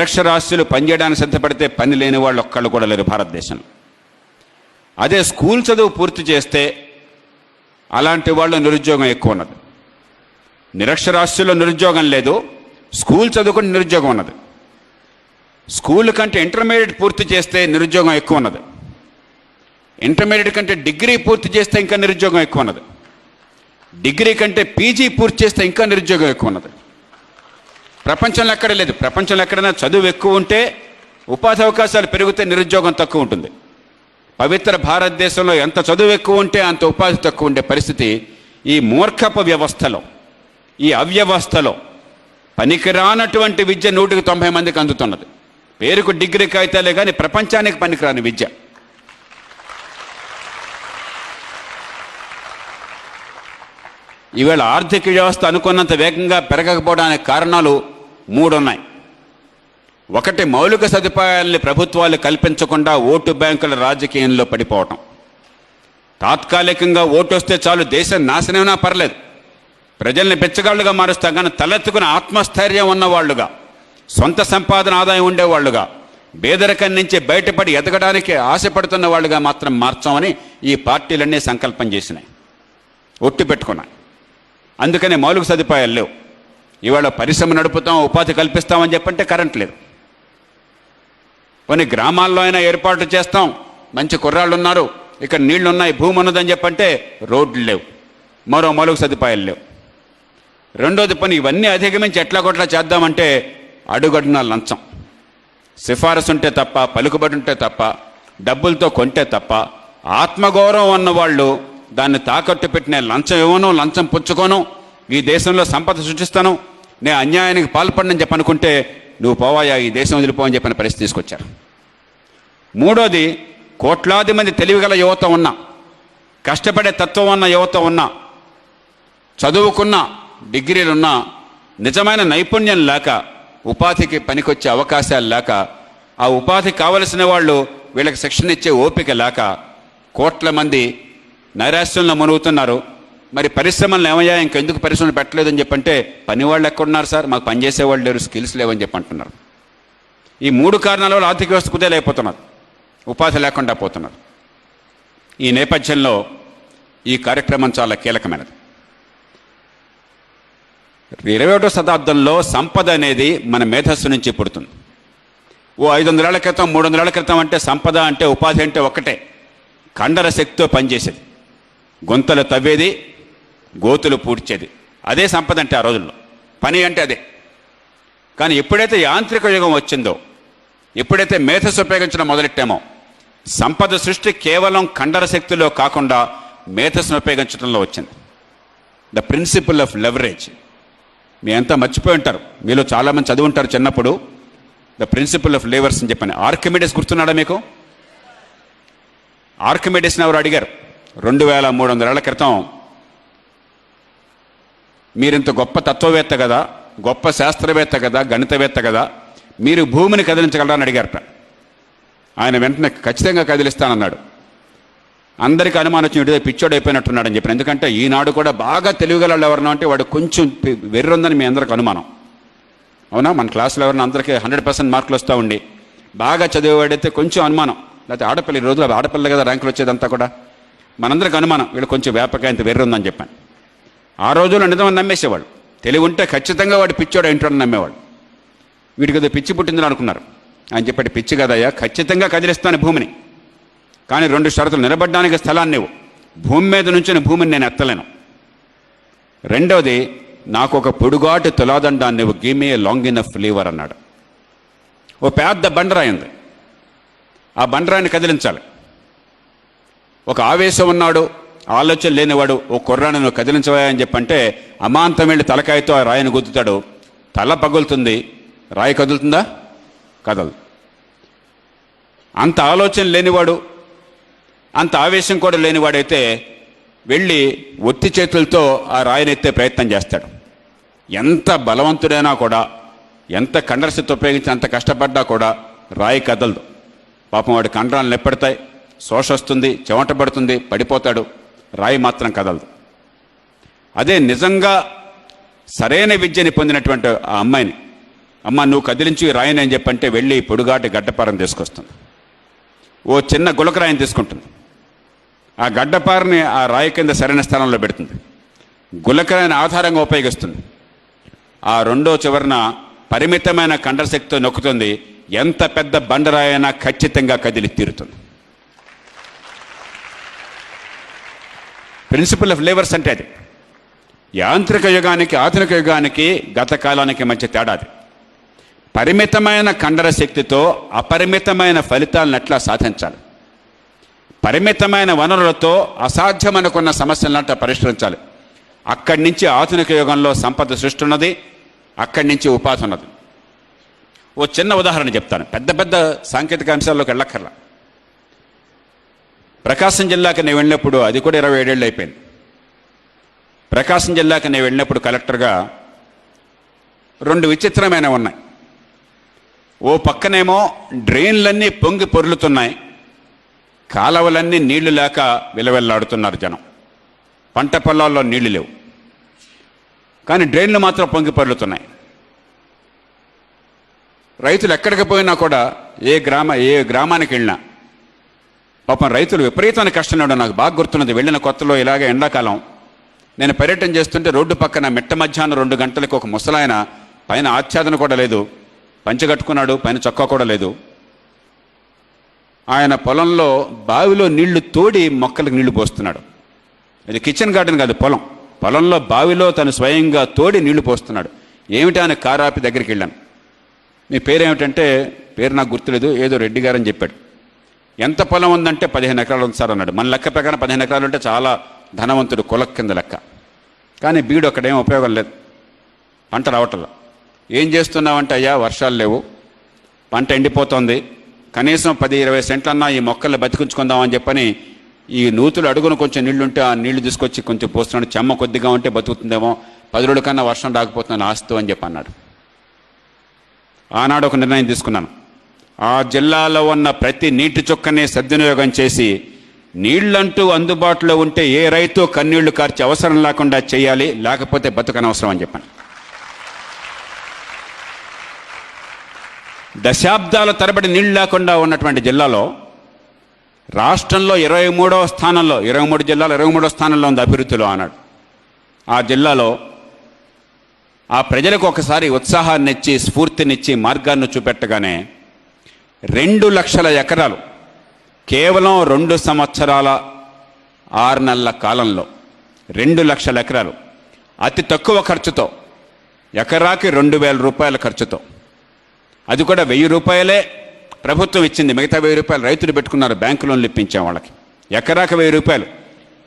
అక్షరాస్యులు పనిచేయడానికి సిద్ధపడితే పని లేని వాళ్ళు ఒక్కళ్ళు కూడా లేరు భారతదేశంలో. అదే స్కూల్ చదువు పూర్తి చేస్తే అలాంటి వాళ్ళు నిరుద్యోగం ఎక్కువ ఉన్నది. నిరక్షరాస్యుల్లో నిరుద్యోగం లేదు స్కూల్ చదువుకుని నిరుద్యోగం ఉన్నది. స్కూల్ కంటే ఇంటర్మీడియట్ పూర్తి చేస్తే నిరుద్యోగం ఎక్కువ ఉన్నది. ఇంటర్మీడియట్ కంటే డిగ్రీ పూర్తి చేస్తే ఇంకా నిరుద్యోగం ఎక్కువ ఉన్నది. డిగ్రీ కంటే పీజీ పూర్తి చేస్తే ఇంకా నిరుద్యోగం ఎక్కువ ఉన్నది. ప్రపంచంలో ఎక్కడ లేదు. ప్రపంచంలో ఎక్కడైనా చదువు ఎక్కువ ఉంటే ఉపాధి అవకాశాలు పెరిగితే నిరుద్యోగం తక్కువ ఉంటుంది. పవిత్ర భారతదేశంలో ఎంత చదువు ఎక్కువ ఉంటే అంత ఉపాధి తక్కువ ఉండే పరిస్థితి ఈ మూర్ఖపు వ్యవస్థలో ఈ అవ్యవస్థలో పనికిరానటువంటి విద్య నూటికి తొంభై మందికి అందుతున్నది. పేరుకు డిగ్రీ కాగితాలే కానీ ప్రపంచానికి పనికిరాని విద్య. ఈవేళ ఆర్థిక వ్యవస్థ అనుకున్నంత వేగంగా పెరగకపోవడానికి కారణాలు మూడు ఉన్నాయి ఒకటి మౌలిక సదుపాయాల్ని ప్రభుత్వాలు కల్పించకుండా ఓటు బ్యాంకుల రాజకీయంలో పడిపోవటం. తాత్కాలికంగా ఓటు వస్తే చాలు దేశం నాశనమైనా పర్లేదు. ప్రజల్ని బిచ్చగాళ్ళుగా మారుస్తాం కానీ తలెత్తుకుని ఆత్మస్థైర్యం ఉన్నవాళ్ళుగా సొంత సంపాదన ఆదాయం ఉండేవాళ్ళుగా బేదరికం నుంచి బయటపడి ఎదగడానికి ఆశపడుతున్న వాళ్ళుగా మాత్రం మార్చామని ఈ పార్టీలన్నీ సంకల్పం చేసినాయి. ఒట్టి పెట్టుకున్నాయి. అందుకనే మౌలిక సదుపాయాలు లేవు. ఇవాళ పరిశ్రమ నడుపుతాం ఉపాధి కల్పిస్తామని చెప్పంటే కరెంట్ లేదు. కొన్ని గ్రామాల్లో అయినా ఏర్పాటు చేస్తాం మంచి కుర్రాళ్ళు ఉన్నారు ఇక్కడ నీళ్ళు ఉన్నాయి భూమి ఉన్నదని చెప్పంటే రోడ్లు లేవు మరో మలుగు సదుపాయాలు లేవు. రెండోది పని ఇవన్నీ అధిగమించి ఎట్లా కొట్లా చేద్దామంటే అడుగడున లంచం. సిఫారసు ఉంటే తప్ప పలుకుబడి ఉంటే తప్ప డబ్బులతో కొంటే తప్ప ఆత్మగౌరవం ఉన్న వాళ్ళు దాన్ని తాకట్టు పెట్టిన లంచం ఇవ్వను లంచం పుచ్చుకోను ఈ దేశంలో సంపద సృష్టిస్తాను. నేను అన్యాయానికి పాల్పడనని చెప్పనుకుంటే నువ్వు పోవాయా? ఈ దేశం వదిలిపోవని చెప్పిన పరిస్థితి తీసుకొచ్చారు. మూడోది కోట్లాది మంది తెలివిగల యువత ఉన్న కష్టపడే తత్వం ఉన్న యువత ఉన్న చదువుకున్న డిగ్రీలున్న నిజమైన నైపుణ్యం లేక ఉపాధికి పనికొచ్చే అవకాశాలు లేక ఆ ఉపాధి కావలసిన వాళ్ళు వీళ్ళకి శిక్షణ ఇచ్చే ఓపిక లేక కోట్ల మంది నైరాశ్యంలో మునుగుతున్నారు. మరి పరిశ్రమలు ఏమయ్యా? ఇంకెందుకు పరిశ్రమలు పెట్టలేదని చెప్పంటే పని వాళ్ళు ఎక్కడున్నారు సార్? మాకు పనిచేసేవాళ్ళు లేరు స్కిల్స్ లేవని చెప్పి అంటున్నారు. ఈ మూడు కారణాల వల్ల ఆర్థిక వ్యవస్థ కుదేలైపోతున్నారు. ఉపాధి లేకుండా పోతున్నారు. ఈ నేపథ్యంలో ఈ కార్యక్రమం చాలా కీలకమైనది. ఇరవై ఒకటో శతాబ్దంలో సంపద అనేది మన మేధస్సు నుంచి పుడుతుంది. ఓ ఐదు వందలేళ్ళ క్రితం మూడు వందలేళ్ళ క్రితం అంటే సంపద అంటే ఉపాధి అంటే ఒక్కటే. కండర శక్తితో పనిచేసేది. గొంతలు తవ్వేది గోతులు పూడ్చేది. అదే సంపద అంటే ఆ రోజుల్లో. పని అంటే అదే. కానీ ఎప్పుడైతే యాంత్రిక యుగం వచ్చిందో ఎప్పుడైతే మేధస్సు ఉపయోగించడం మొదలెట్టామో సంపద సృష్టి కేవలం కండర శక్తిలో కాకుండా మేధస్సును ఉపయోగించడంలో వచ్చింది. ద ప్రిన్సిపల్ ఆఫ్ లెవరేజ్ మీ అంతా మర్చిపోయి ఉంటారు. మీలో చాలామంది చదివి ఉంటారు చిన్నప్పుడు. ద ప్రిన్సిపల్ ఆఫ్ లేవర్స్ అని చెప్పాను. ఆర్కిమెడిస్ గుర్తున్నాడా మీకు? ఆర్కిమెడిస్ని ఎవరు అడిగారు? రెండు వేల మూడు వందల ఏళ్ళ క్రితం మీరింత గొప్ప తత్వవేత్త కదా గొప్ప శాస్త్రవేత్త కదా గణితవేత్త కదా మీరు భూమిని కదిలించగలరా అని అడిగారట. ఆయన వెంటనే ఖచ్చితంగా కదిలిస్తానన్నాడు. అందరికీ అనుమానం వచ్చి ఇటుదే పిచ్చోడు అయిపోయినట్టున్నాడని అని చెప్పి. ఎందుకంటే ఈనాడు కూడా బాగా తెలివిగల వాళ్ళు అంటే వాడు కొంచెం వెర్రుందని మీ అందరికి అనుమానం. అవునా? మన క్లాసులో ఎవరైనా అందరికీ హండ్రెడ్ పర్సెంట్ మార్కులు వస్తూ ఉండి బాగా చదివేవాడైతే కొంచెం అనుమానం. లేకపోతే ఆడపిల్ల ఈ రోజుల్లో ఆడపిల్ల కదా ర్యాంకులు వచ్చేదంతా కూడా. మనందరికి అనుమానం వీళ్ళు కొంచెం వేపకాయంత వెర్రుందని ఉందని చెప్పాను. ఆ రోజుల్లో నిజమని నమ్మేసేవాళ్ళు. తెలివి ఉంటే ఖచ్చితంగా వాడు పిచ్చోడు ఏంటోని నమ్మేవాడు వీడికి ఏదో పిచ్చి పుట్టిందని అనుకున్నారు. ఆయన చెప్పాడు పిచ్చి కదయ్యా ఖచ్చితంగా కదిలిస్తాను భూమిని. కానీ రెండు షరతులు నిలబడడానికి స్థలాన్ని భూమి మీద నుంచి భూమిని నేను ఎత్తలేను. రెండవది నాకు ఒక పొడుగాటి తులాదండాన్ని నువ్వు give a long enough lever అన్నాడు. ఓ పెద్ద బండరాయి ఉంది. ఆ బండరాయిని కదిలించాలి. ఒక ఆవేశం ఉన్నాడు. ఆలోచన లేనివాడు ఓ కుర్రాన్ని నువ్వు కదిలించవా అని చెప్పంటే అమాంతం వెళ్ళి తలకాయతో ఆ రాయిని గుద్దుతాడు. తల పగులుతుంది. రాయి కదులుతుందా? కదలు అంత ఆలోచన లేనివాడు అంత ఆవేశం కూడా లేనివాడైతే వెళ్ళి ఒత్తి చేతులతో ఆ రాయిని ఎత్తే ప్రయత్నం చేస్తాడు. ఎంత బలవంతుడైనా కూడా ఎంత కండరశక్తి ఉపయోగించి అంత కష్టపడ్డా కూడా రాయి కదలదు. పాపం వాడి కండరాలు నెప్పెడతాయి. శోష వస్తుంది చెమట పడుతుంది పడిపోతాడు. రాయి మాత్రం కదలదు. అదే నిజంగా సరైన విద్యని పొందినటువంటి ఆ అమ్మాయిని అమ్మ నువ్వు కదిలించి ఈ రాయిని అని చెప్పంటే వెళ్ళి పొడుగాటి గడ్డపారం తీసుకొస్తుంది. ఓ చిన్న గులకరాయిని తీసుకుంటుంది. ఆ గడ్డపారని ఆ రాయి కింద సరైన స్థానంలో పెడుతుంది. గులకరాయిని ఆధారంగా ఉపయోగిస్తుంది. ఆ రెండో చివరన పరిమితమైన కండశక్తితో నొక్కుతుంది. ఎంత పెద్ద బండరాయైనా అయినా ఖచ్చితంగా కదిలి తీరుతుంది. ప్రిన్సిపల్ ఆఫ్ లేవర్స్ అంటే అది. యాంత్రిక యుగానికి ఆధునిక యుగానికి గత కాలానికి మధ్య తేడా అది. పరిమితమైన కండర శక్తితో అపరిమితమైన ఫలితాలను ఎట్లా సాధించాలి? పరిమితమైన వనరులతో అసాధ్యమనుకున్న సమస్యలను అట్లా పరిష్కరించాలి? అక్కడి నుంచి ఆధునిక యుగంలో సంపద సృష్టి ఉన్నది అక్కడి నుంచి ఉపాధి ఉన్నది. ఓ చిన్న ఉదాహరణ చెప్తాను. పెద్ద పెద్ద సాంకేతిక అంశాల్లోకి వెళ్ళక్కర్లా. ప్రకాశం జిల్లాకి నేను వెళ్ళినప్పుడు అది కూడా ఇరవై ఏడేళ్ళు అయిపోయింది. ప్రకాశం జిల్లాకి నేను వెళ్ళినప్పుడు కలెక్టర్గా రెండు విచిత్రమైన ఉన్నాయి. ఓ పక్కనేమో డ్రైన్లన్నీ పొంగి పొర్లుతున్నాయి. కాలవలన్నీ నీళ్ళు లేక విలవెల్లాడుతున్నారు జనం. పంట పొలాల్లో నీళ్ళు లేవు. కానీ డ్రైన్లు మాత్రం పొంగి పొర్లుతున్నాయి. రైతులు ఎక్కడికి పోయినా కూడా ఏ గ్రామ ఏ గ్రామానికి వెళ్ళినా పాపం రైతులు విపరీతమైన కష్టం నాకు బాగా గుర్తున్నది. వెళ్ళిన కొత్తలో ఇలాగే ఎండాకాలం. నేను పర్యటన చేస్తుంటే రోడ్డు పక్కన మిట్ట మధ్యాహ్నం రెండు గంటలకు ఒక ముసలాయన పైన ఆచ్ఛాదన కూడా లేదు. పంచగట్టుకున్నాడు పైన చొక్కా కూడా లేదు. ఆయన పొలంలో బావిలో నీళ్ళు తోడి మొక్కలకు నీళ్ళు పోస్తున్నాడు. ఇది కిచెన్ గార్డెన్ కాదు పొలం. పొలంలో బావిలో తను స్వయంగా తోడి నీళ్ళు పోస్తున్నాడు. ఏమిటి ఆయన కారాపి దగ్గరికి వెళ్ళాను. మీ పేరేమిటంటే పేరు నాకు గుర్తులేదు ఏదో రెడ్డి గారని చెప్పాడు. ఎంత పొలం ఉందంటే పదిహేను ఎకరాలు ఉంది సార్ అన్నాడు. మన లెక్క ప్రకారం పదిహేను ఎకరాలు ఉంటే చాలా ధనవంతుడు కుల కింద లెక్క. కానీ బీడు అక్కడేం ఉపయోగం లేదు. పంట రావట్ల. ఏం చేస్తున్నావంటే అయ్యా వర్షాలు లేవు. పంట ఎండిపోతుంది. కనీసం పది ఇరవై సెంట్లన్నా ఈ మొక్కల్ని బతికించుకుందామని చెప్పని ఈ నూతులు అడుగున కొంచెం నీళ్ళుంటే ఆ నీళ్ళు తీసుకొచ్చి కొంచెం పోస్తున్నాడు. చెమ్మ కొద్దిగా ఉంటే బతుకుతుందేమో. పది రోజుల కన్నా వర్షం రాకపోతున్నాను ఆస్తు అని చెప్పి అన్నాడు ఆనాడు ఒక నిర్ణయం తీసుకున్నాను. ఆ జిల్లాలో ఉన్న ప్రతి నీటి చుక్కనే సద్వినియోగం చేసి నీళ్ళంటూ అందుబాటులో ఉంటే ఏ రైతు కన్నీళ్ళు కార్చి అవసరం లేకుండా చేయాలి లేకపోతే బతుకనవసరం అని చెప్పాను. దశాబ్దాల తరబడి నీళ్ళు లేకుండా ఉన్నటువంటి జిల్లాలో రాష్ట్రంలో ఇరవై మూడవ స్థానంలో ఇరవై మూడు జిల్లాలో ఇరవై మూడవ స్థానంలో ఉంది అభివృద్ధిలో అన్నాడు ఆ జిల్లాలో ఆ ప్రజలకు ఒకసారి ఉత్సాహాన్ని ఇచ్చి స్ఫూర్తినిచ్చి మార్గాన్ని చూపెట్టగానే రెండు లక్షల ఎకరాలు. కేవలం రెండు సంవత్సరాల ఆరు నెలల కాలంలో రెండు లక్షల ఎకరాలు. అతి తక్కువ ఖర్చుతో ఎకరాకి రెండు వేల రూపాయల ఖర్చుతో. అది కూడా వెయ్యి రూపాయలే ప్రభుత్వం ఇచ్చింది. మిగతా వెయ్యి రూపాయలు రైతులు పెట్టుకున్నారు బ్యాంకు లోన్లు ఇప్పించాం వాళ్ళకి. ఎకరాకి వెయ్యి రూపాయలు.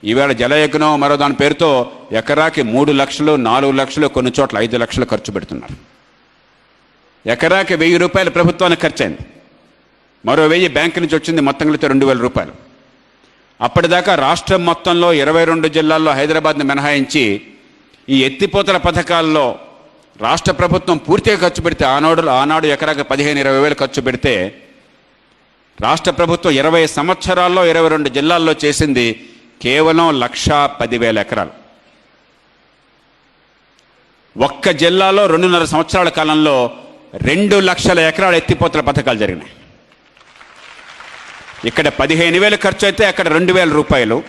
ఈవేళ జలయజ్ఞం మరో దాని పేరుతో ఎకరాకి మూడు లక్షలు నాలుగు లక్షలు కొన్ని చోట్ల ఐదు లక్షలు ఖర్చు పెడుతున్నారు. ఎకరాకి వెయ్యి రూపాయలు ప్రభుత్వానికి ఖర్చయింది మరో వెయ్యి బ్యాంకు నుంచి వచ్చింది మొత్తం కలిపితే రెండు వేల రూపాయలు. అప్పటిదాకా రాష్ట్రం మొత్తంలో ఇరవై రెండు జిల్లాల్లో హైదరాబాద్ని మినహాయించి ఈ ఎత్తిపోతల పథకాల్లో రాష్ట్ర ప్రభుత్వం పూర్తిగా ఖర్చు పెడితే ఆనాడు ఆనాడు ఎకరాకి పదిహేను ఇరవై వేలు ఖర్చు పెడితే రాష్ట్ర ప్రభుత్వం ఇరవై సంవత్సరాల్లో ఇరవై రెండు జిల్లాల్లో చేసింది కేవలం లక్షా పదివేల ఎకరాలు. ఒక్క జిల్లాలో రెండున్నర సంవత్సరాల కాలంలో రెండు లక్షల ఎకరాల ఎత్తిపోతల పథకాలు జరిగినాయి. ఇక్కడ పదిహేను వేలు ఖర్చు అయితే అక్కడ రెండు వేల రూపాయలు.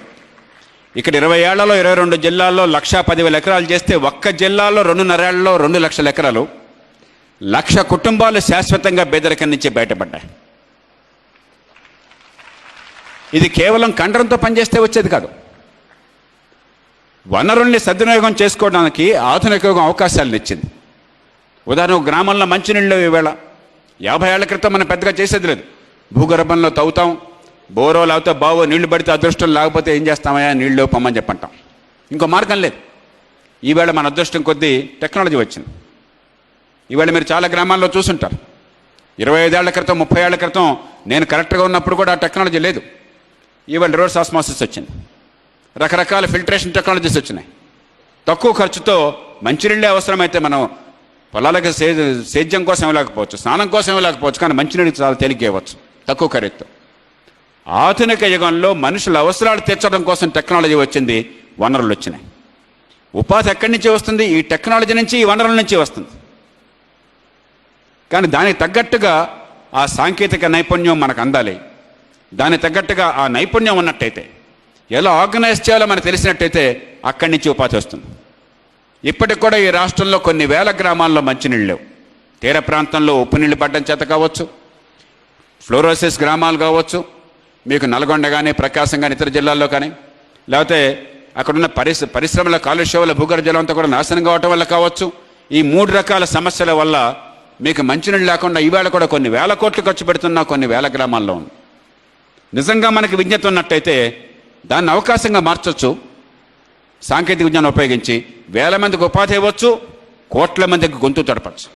ఇక్కడ ఇరవై ఏళ్ళలో ఇరవై రెండు జిల్లాల్లో లక్షా పదివేల ఎకరాలు చేస్తే ఒక్క జిల్లాలో రెండున్నరేళ్ళలో రెండు లక్షల ఎకరాలు. లక్ష కుటుంబాలు శాశ్వతంగా బెదరికం నుంచి బయటపడ్డాయి. ఇది కేవలం కండరంతో పనిచేస్తే వచ్చేది కాదు. వనరుల్ని సద్వినియోగం చేసుకోవడానికి ఆధునిక అవకాశాలను ఇచ్చింది. ఉదాహరణ గ్రామంలో మంచినీళ్ళు ఈవేళ. యాభై ఏళ్ళ క్రితం మనం పెద్దగా చేసేది లేదు. భూగర్భంలో తవ్వుతాం బోరో లేకపోతే బావో నీళ్ళు పడితే అదృష్టం లేకపోతే ఏం చేస్తామయ్యా నీళ్ళు పొమ్మని చెప్పంటాం. ఇంకో మార్గం లేదు. ఈవేళ మన అదృష్టం కొద్దీ టెక్నాలజీ వచ్చింది. ఈవేళ మీరు చాలా గ్రామాల్లో చూసుంటారు. ఇరవై ఐదేళ్ళ క్రితం ముప్పై ఏళ్ళ క్రితం నేను కరెక్ట్గా ఉన్నప్పుడు కూడా ఆ టెక్నాలజీ లేదు. ఈవేళ రివర్స్ ఆస్మాసిస్ వచ్చింది. రకరకాల ఫిల్టరేషన్ టెక్నాలజీస్ వచ్చినాయి. తక్కువ ఖర్చుతో మంచినీళ్ళే అవసరమైతే మనం పొలాలకు సే సేద్యం కోసం ఇవ్వలేకపోవచ్చు స్నానం కోసం ఇవ్వలేకపోవచ్చు కానీ మంచినీళ్ళకి చాలా తేలిక ఇవ్వచ్చు. తక్కువ ఖరీదుతో ఆధునిక యుగంలో మనుషుల అవసరాలు తీర్చడం కోసం టెక్నాలజీ వచ్చింది వనరులు వచ్చినాయి. ఉపాధి ఎక్కడి నుంచి వస్తుంది? ఈ టెక్నాలజీ నుంచి ఈ వనరుల నుంచి వస్తుంది. కానీ దానికి తగ్గట్టుగా ఆ సాంకేతిక నైపుణ్యం మనకు అందాలి. దానికి తగ్గట్టుగా ఆ నైపుణ్యం ఉన్నట్టయితే ఎలా ఆర్గనైజ్ చేయాలో మనకు తెలిసినట్టయితే అక్కడి నుంచి ఉపాధి వస్తుంది. ఇప్పటికి కూడా ఈ రాష్ట్రంలో కొన్ని వేల గ్రామాల్లో మంచినీళ్ళు లేవు. తీర ప్రాంతంలో ఉప్పు నీళ్ళు పడ్డం చేత కావచ్చు ఫ్లోరోసిస్ గ్రామాలు కావచ్చు మీకు నల్గొండ కానీ ప్రకాశం కానీ ఇతర జిల్లాల్లో కానీ లేకపోతే అక్కడున్న పరిశ పరిశ్రమల కాలుష్యం భూగర్భ జలం అంతా కూడా నాశనం కావటం వల్ల కావచ్చు. ఈ మూడు రకాల సమస్యల వల్ల మీకు మంచినీళ్ళు లేకుండా ఈవేళ కూడా కొన్ని వేల కోట్లు ఖర్చు పెడుతున్నా కొన్ని వేల గ్రామాల్లో. ఉంది నిజంగా మనకి విజ్ఞత ఉన్నట్టయితే దాన్ని అవకాశంగా మార్చవచ్చు సాంకేతిక విజ్ఞానం ఉపయోగించి వేల మందికి ఉపాధి ఇవ్వచ్చు కోట్ల మందికి గొంతు తడపచ్చు.